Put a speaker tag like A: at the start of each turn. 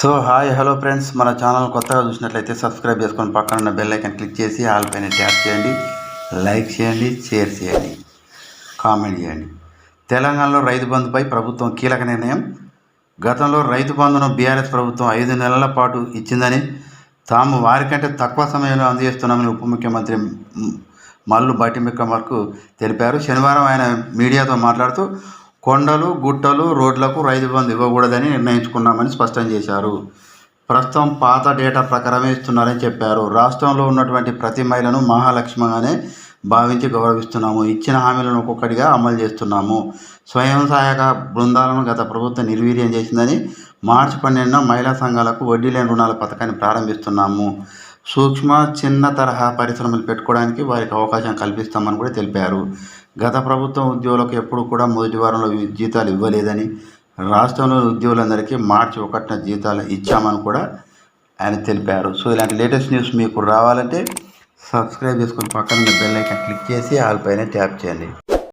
A: So hi hello friends. మన channel కొత్తగా చూసినట్లయితే సబ్స్క్రైబ్ చేసుకొని పక్కన ఉన్న బెల్ క్లిక్ చేసి ఆల్ పైన ట్యాప్ చేయండి. లైక్ చేయండి షేర్ చేయండి కామెంట్ చేయండి. తెలంగాణలో రైతు బంధుపై ప్రభుత్వం కీలక నిర్ణయం. గతంలో రైతు బంధును బీఆర్ఎస్ ప్రభుత్వం ఐదు నెలల పాటు ఇచ్చిందని తాము వారికంటే తక్కువ సమయంలో అందజేస్తున్నామని ఉప ముఖ్యమంత్రి మల్లు బట్టి విక్రమార్కు తెలిపారు. శనివారం ఆయన మీడియాతో మాట్లాడుతూ కొండలు గుట్టలు రోడ్లకు రైతు బంధు ఇవ్వకూడదని నిర్ణయించుకున్నామని స్పష్టం చేశారు. ప్రస్తుతం పాత డేటా ప్రకారమే ఇస్తున్నారని చెప్పారు. రాష్ట్రంలో ఉన్నటువంటి ప్రతి మహిళను మహాలక్ష్మిగానే భావించి గౌరవిస్తున్నాము. ఇచ్చిన హామీలను ఒక్కొక్కటిగా అమలు చేస్తున్నాము. స్వయం సహాయక బృందాలను గత ప్రభుత్వం నిర్వీర్యం చేసిందని మార్చి పన్నెండున మహిళా సంఘాలకు వడ్డీ లేని రుణాల పథకాన్ని ప్రారంభిస్తున్నాము. సూక్ష్మ చిన్న తరహా పరిశ్రమలు పెట్టుకోవడానికి వారికి అవకాశం కల్పిస్తామని కూడా తెలిపారు. గత ప్రభుత్వం ఉద్యోగులకు ఎప్పుడు కూడా మొదటి వారంలో జీతాలు ఇవ్వలేదని రాష్ట్రంలోని ఉద్యోగులందరికీ మార్చి ఒకటిన జీతాలు ఇచ్చామని కూడా ఆయన తెలిపారు. సో ఇలాంటి లేటెస్ట్ న్యూస్ మీకు రావాలంటే సబ్స్క్రైబ్ చేసుకుని పక్కన బెల్ ఐకాన్ క్లిక్ చేసి ఆల్ పైన ట్యాప్ చేయండి.